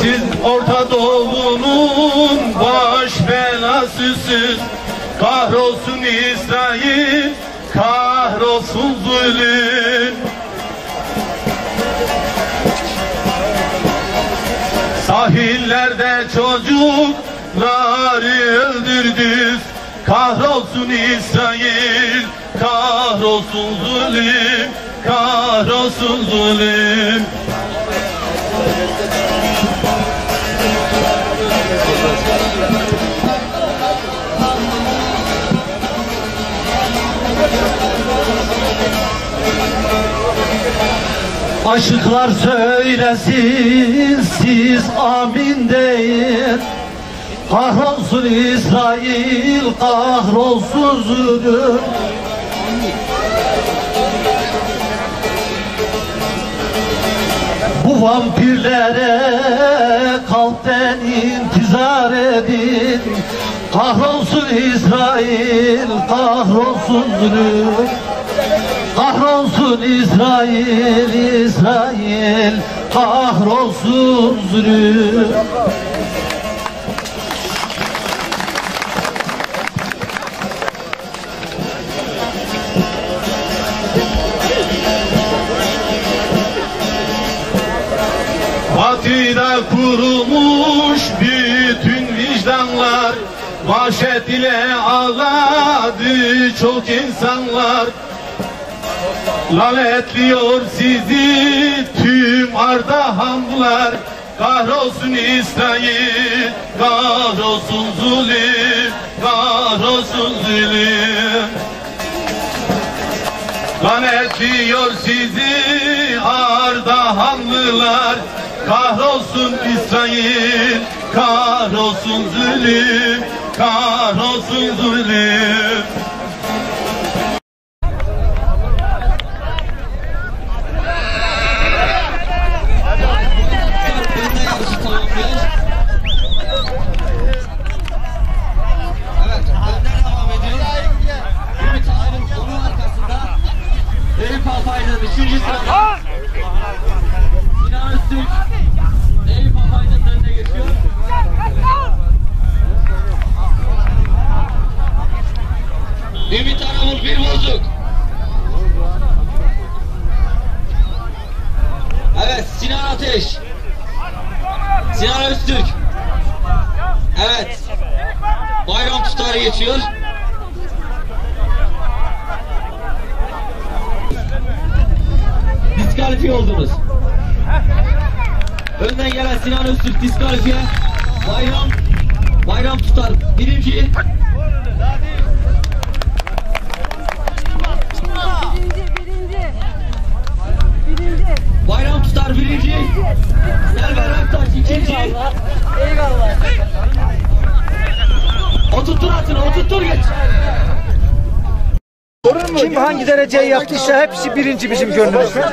Siz Orta Doğu'nun baş belasısınız. Kahrolsun İsrail, kahrolsun zulüm. Sahillerde çocukları öldürdünüz. Kahrolsun İsrail, kahrolsun zulüm, kahrolsun zulüm. Aşıklar söylesin siz amin deyin. Kahrolsun İsrail kahrolsun zulüm. Bu vampirlere kalpten intizar edin. Kahrolsun İsrail kahrolsun zulüm Kahrolsun İsrail, İsrail Kahrolsun zulüm. Batıda kurulmuş bütün vicdanlar Vahşet ile ağladı çok insanlar Lanetliyor sizi tüm Ardahanlılar Kahrolsun İsrail, kahrolsun zulüm, kahrolsun zulüm. Lanetliyor sizi Ardahanlılar Kahrolsun İsrail Kahrolsun zulüm Kahrolsun zulüm Öztürk. Alpay'ın önüne geçiyor. Evet, Sinan Ateş. Sinan Öztürk. Evet. Bayram tutarı geçiyor. Diskalifiye oldunuz. Önden gelen Sinan Öztürk diskalifiye. Bayram Bayram tutar birinci. Birinci, birinci. Birinci. Bayram tutar birinci. Selver Aktaş ikinci. Eyvallah. Oturtur atın oturtur geç. Kim hangi dereceyi yaptıysa hepsi birinci bizim gönlümüzde.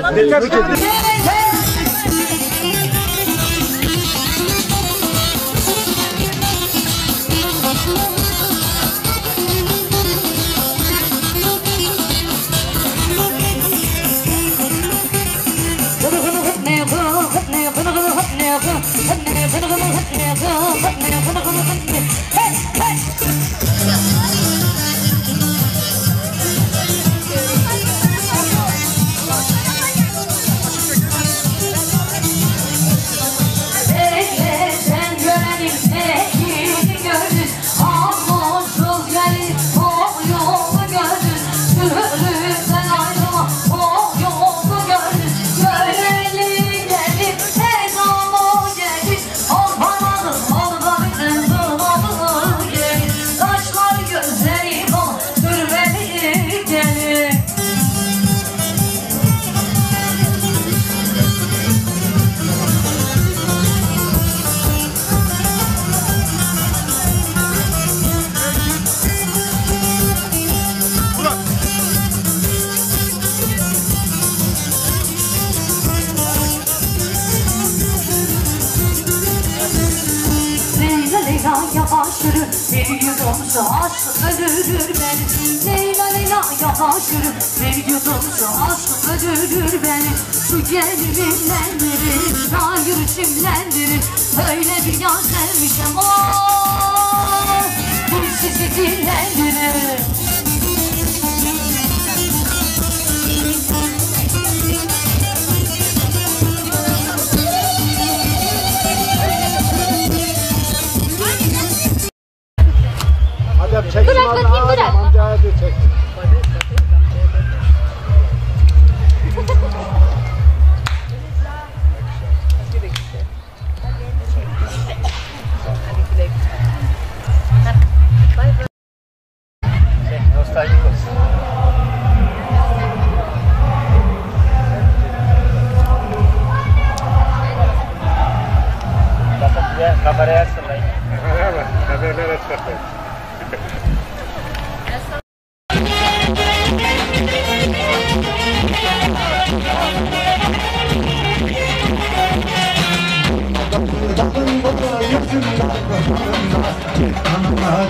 Hot yürü Bir yudumsa aşk öldürür beni Leyla Leyla yürü Bir yudumsa aşk öldürür beni Şu geliminlendirir Daha yürüyüşümlendirir Öyle bir yar sevmişim Oh cabaretto lei. Va bene, adesso aspetta. Yıkılmaz,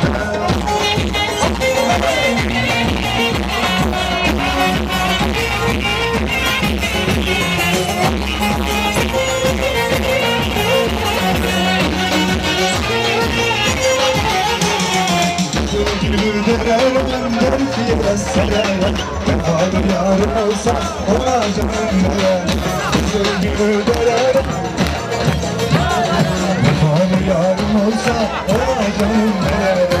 Bakın bir kameraya sırlayın. Kameraya bak. Kameraya sırlayın. Thank you.